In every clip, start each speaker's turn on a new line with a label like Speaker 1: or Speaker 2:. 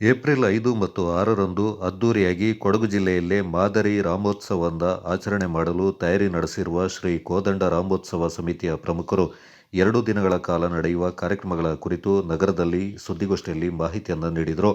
Speaker 1: April ಐದು ಮತ್ತು ಆರರಂದು ಅದ್ದೂರಿಯಾಗಿ ಕೊಡಗು ಜಿಲ್ಲೆಯಲ್ಲೇ ಮಾದರಿ ರಾಮೋತ್ಸವದ ಆಚರಣೆ ಮಾಡಲು ತಯಾರಿ ನಡೆಸಿರುವ ಶ್ರೀ ಕೋದಂಡ ರಾಮೋತ್ಸವ ಸಮಿತಿಯ ಪ್ರಮುಖರು ಎರಡು ದಿನಗಳ ಕಾಲ ನಡೆಯುವ ಕಾರ್ಯಕ್ರಮಗಳ ಕುರಿತು ನಗರದಲ್ಲಿ ಸುದ್ದಿಗೋಷ್ಠಿಯಲ್ಲಿ ಮಾಹಿತಿಯನ್ನು ನೀಡಿದರು.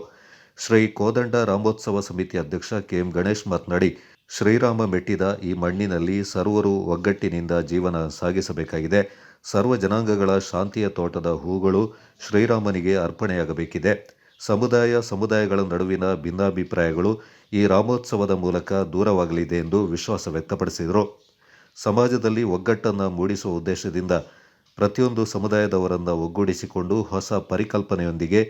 Speaker 1: ಶ್ರೀ ಕೋದಂಡ ರಾಮೋತ್ಸವ ಸಮಿತಿ ಅಧ್ಯಕ್ಷ ಕೆಎಂ ಗಣೇಶ್ ಮಾತನಾಡಿ, ಶ್ರೀರಾಮ ಮೆಟ್ಟಿದ ಈ ಮಣ್ಣಿನಲ್ಲಿ ಸರ್ವರು ಒಗ್ಗಟ್ಟಿನಿಂದ ಜೀವನ ಸಾಗಿಸಬೇಕಾಗಿದೆ. ಸರ್ವ ಜನಾಂಗಗಳ ಶಾಂತಿಯ ತೋಟದ ಹೂಗಳು ಶ್ರೀರಾಮನಿಗೆ ಅರ್ಪಣೆಯಾಗಬೇಕಿದೆ. ಸಮುದಾಯ ಸಮುದಾಯಗಳ ನಡುವಿನ ಭಿನ್ನಾಭಿಪ್ರಾಯಗಳು ಈ ರಾಮೋತ್ಸವದ ಮೂಲಕ ದೂರವಾಗಲಿದೆ ಎಂದು ವಿಶ್ವಾಸ ವ್ಯಕ್ತಪಡಿಸಿದರು. ಸಮಾಜದಲ್ಲಿ ಒಗ್ಗಟ್ಟನ್ನು ಮೂಡಿಸುವ ಉದ್ದೇಶದಿಂದ ಪ್ರತಿಯೊಂದು ಸಮುದಾಯದವರನ್ನು ಒಗ್ಗೂಡಿಸಿಕೊಂಡು ಹೊಸ ಪರಿಕಲ್ಪನೆಯೊಂದಿಗೆ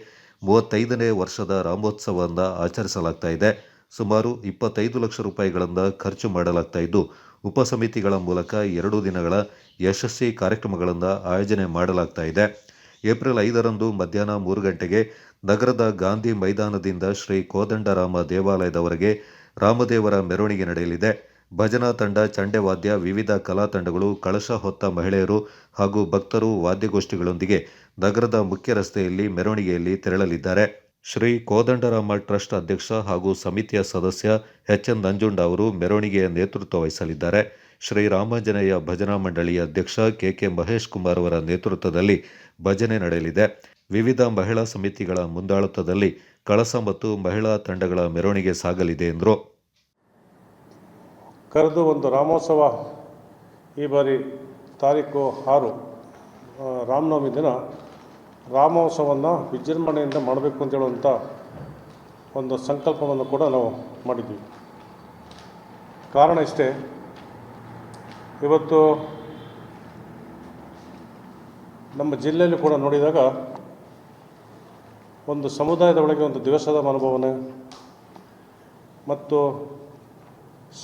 Speaker 1: ಮೂವತ್ತೈದನೇ ವರ್ಷದ ರಾಮೋತ್ಸವವನ್ನು ಆಚರಿಸಲಾಗ್ತಾ ಇದೆ. ಸುಮಾರು ಇಪ್ಪತ್ತೈದು ಲಕ್ಷ ರೂಪಾಯಿಗಳನ್ನು ಖರ್ಚು ಮಾಡಲಾಗ್ತಾ ಇದ್ದು, ಉಪಸಮಿತಿಗಳ ಮೂಲಕ ಎರಡು ದಿನಗಳ ಯಶಸ್ವಿ ಕಾರ್ಯಕ್ರಮಗಳನ್ನು ಆಯೋಜನೆ ಮಾಡಲಾಗ್ತಾ ಏಪ್ರಿಲ್ ಐದರಂದು ಮಧ್ಯಾಹ್ನ ಮೂರು ಗಂಟೆಗೆ ನಗರದ ಗಾಂಧಿ ಮೈದಾನದಿಂದ ಶ್ರೀ ಕೋದಂಡರಾಮ ದೇವಾಲಯದವರೆಗೆ ರಾಮದೇವರ ಮೆರವಣಿಗೆ ನಡೆಯಲಿದೆ. ಭಜನಾ ತಂಡ ಚಂಡೆವಾದ್ಯ ವಿವಿಧ ಕಲಾ ತಂಡಗಳು, ಕಳಶ ಹೊತ್ತ ಮಹಿಳೆಯರು ಹಾಗೂ ಭಕ್ತರು ವಾದ್ಯಗೋಷ್ಠಿಗಳೊಂದಿಗೆ ನಗರದ ಮುಖ್ಯ ರಸ್ತೆಯಲ್ಲಿ ಮೆರವಣಿಗೆಯಲ್ಲಿ ತೆರಳಲಿದ್ದಾರೆ. ಶ್ರೀ ಕೋದಂಡರಾಮ ಟ್ರಸ್ಟ್ ಅಧ್ಯಕ್ಷ ಹಾಗೂ ಸಮಿತಿಯ ಸದಸ್ಯ ಎಚ್ ಎನ್ ನಂಜುಂಡ ಅವರು ಮೆರವಣಿಗೆಯ ನೇತೃತ್ವ ವಹಿಸಲಿದ್ದಾರೆ. ಶ್ರೀ ರಾಮಾಂಜನೇಯ ಭಜನಾ ಮಂಡಳಿಯ ಅಧ್ಯಕ್ಷ ಕೆಕೆ ಮಹೇಶ್ ಕುಮಾರ್ ಅವರ ನೇತೃತ್ವದಲ್ಲಿ ಭಜನೆ ನಡೆಯಲಿದೆ. ವಿವಿಧ ಮಹಿಳಾ ಸಮಿತಿಗಳ ಮುಂದಾಳತ್ವದಲ್ಲಿ ಕಳಸ ಮತ್ತು ಮಹಿಳಾ ತಂಡಗಳ ಮೆರವಣಿಗೆ ಸಾಗಲಿದೆ ಎಂದರು.
Speaker 2: ಕರೆದು ಒಂದು ರಾಮೋತ್ಸವ ಈ ಬಾರಿ ತಾರೀಕು ಆರು ರಾಮನವಮಿ ದಿನ ರಾಮೋತ್ಸವವನ್ನು ವಿಜೃಂಭಣೆಯಿಂದ ಮಾಡಬೇಕು ಅಂತ ಹೇಳುವಂಥ ಒಂದು ಸಂಕಲ್ಪವನ್ನು ಕೂಡ ನಾವು ಮಾಡಿದ್ದೀವಿ. ಕಾರಣ ಇಷ್ಟೇ ಇವತ್ತು ನಮ್ಮ ಜಿಲ್ಲೆಯಲ್ಲಿ ಕೂಡ ನೋಡಿದಾಗ ಒಂದು ಸಮುದಾಯದ ಒಳಗೆ ಒಂದು ದಿವಸದ ಮನೋಭಾವನೆ ಮತ್ತು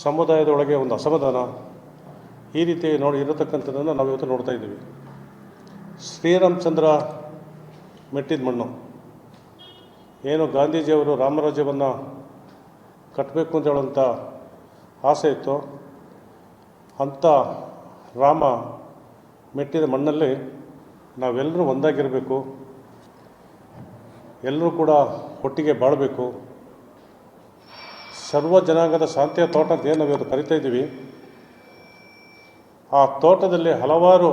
Speaker 2: ಸಮುದಾಯದ ಒಳಗೆ ಒಂದು ಅಸಮಾಧಾನ ಈ ರೀತಿ ನೋಡಿ ಇರತಕ್ಕಂಥದ್ದನ್ನು ನಾವು ಇವತ್ತು ನೋಡ್ತಾ ಇದ್ದೀವಿ. ಶ್ರೀರಾಮಚಂದ್ರ ಮೆಟ್ಟಿದ ಮಣ್ಣು. ಏನು ಗಾಂಧೀಜಿಯವರು ರಾಮರಾಜ್ಯವನ್ನು ಕಟ್ಟಬೇಕು ಅಂತ ಹೇಳುವಂಥ ಆಸೆ ಇತ್ತು ಅಂಥ ರಾಮ ಮೆಟ್ಟಿದ ಮಣ್ಣಲ್ಲಿ ನಾವೆಲ್ಲರೂ ಒಂದಾಗಿರಬೇಕು. ಎಲ್ಲರೂ ಕೂಡ ಒಟ್ಟಿಗೆ ಬಾಳಬೇಕು. ಸರ್ವ ಜನಾಂಗದ ಶಾಂತಿಯ ತೋಟ ಅಂತ ಏನು ನಾವಿವತ್ತು ಕರಿತಾ ಇದ್ದೀವಿ, ಆ ತೋಟದಲ್ಲಿ ಹಲವಾರು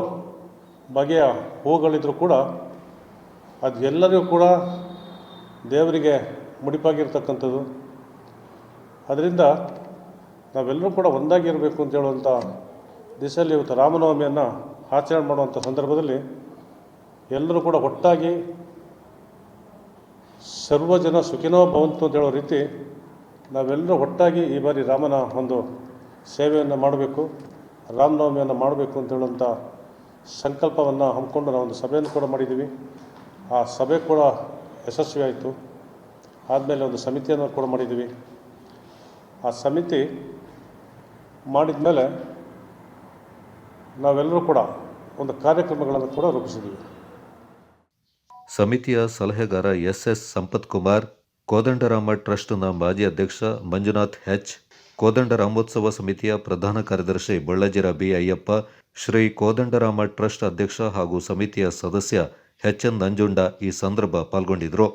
Speaker 2: ಬಗೆಯ ಹೂಗಳಿದ್ರೂ ಕೂಡ ಅದು ಎಲ್ಲರಿಗೂ ಕೂಡ ದೇವರಿಗೆ ಮುಡಿಪಾಗಿರ್ತಕ್ಕಂಥದ್ದು. ಅದರಿಂದ ನಾವೆಲ್ಲರೂ ಕೂಡ ಒಂದಾಗಿರಬೇಕು ಅಂತ ಹೇಳುವಂಥ ದಿಸೆಯಲ್ಲಿ ಇವತ್ತು ರಾಮನವಮಿಯನ್ನು ಆಚರಣೆ ಮಾಡುವಂಥ ಸಂದರ್ಭದಲ್ಲಿ ಎಲ್ಲರೂ ಕೂಡ ಒಟ್ಟಾಗಿ ಸರ್ವಜನ ಸುಖಿನೋ ಭವಂತು ಅಂತ ಹೇಳೋ ರೀತಿ ನಾವೆಲ್ಲರೂ ಒಟ್ಟಾಗಿ ಈ ಬಾರಿ ರಾಮನ ಒಂದು ಸೇವೆಯನ್ನು ಮಾಡಬೇಕು, ರಾಮನವಮಿಯನ್ನು ಮಾಡಬೇಕು ಅಂತ ಹೇಳುವಂಥ ಸಂಕಲ್ಪವನ್ನು ಹಮ್ಮಿಕೊಂಡು ನಾವೊಂದು ಸಭೆಯನ್ನು ಕೂಡ ಮಾಡಿದ್ದೀವಿ. ಆ ಸಭೆ ಕೂಡ ಯಶಸ್ವಿ ಆಯಿತು ಆದಮೇಲೆ ಒಂದು ಸಮಿತಿಯನ್ನು ಕೂಡ ಮಾಡಿದ್ದೀವಿ. ಆ ಸಮಿತಿ ಮಾಡಿದ ಮೇಲೆ ನಾವೆಲ್ಲರೂ ಕೂಡ ಒಂದು ಕಾರ್ಯಕ್ರಮಗಳನ್ನು ಕೂಡ ರೂಪಿಸಿದ್ದೀವಿ.
Speaker 1: ಸಮಿತಿಯ ಸಲಹೆಗಾರ ಎಸ್ ಎಸ್ ಸಂಪತ್ ಕುಮಾರ್ ಕೋದಂಡರಾಮ ಟ್ರಸ್ಟ್ನ ಮಾಜಿ ಅಧ್ಯಕ್ಷ ಮಂಜುನಾಥ್ ಎಚ್ ಕೋದಂಡ ರಾಮೋತ್ಸವ ಸಮಿತಿಯ ಪ್ರಧಾನ ಕಾರ್ಯದರ್ಶಿ ಬಳ್ಳಾಜಿರ ಬಿ ಅಯ್ಯಪ್ಪ ಶ್ರೀ ಕೋದಂಡರಾಮ ಟ್ರಸ್ಟ್ ಅಧ್ಯಕ್ಷ ಹಾಗೂ ಸಮಿತಿಯ ಸದಸ್ಯ ಎಚ್ ಎನ್ ನಂಜುಂಡ ಈ ಸಂದರ್ಭ ಪಾಲ್ಗೊಂಡಿದ್ದರು.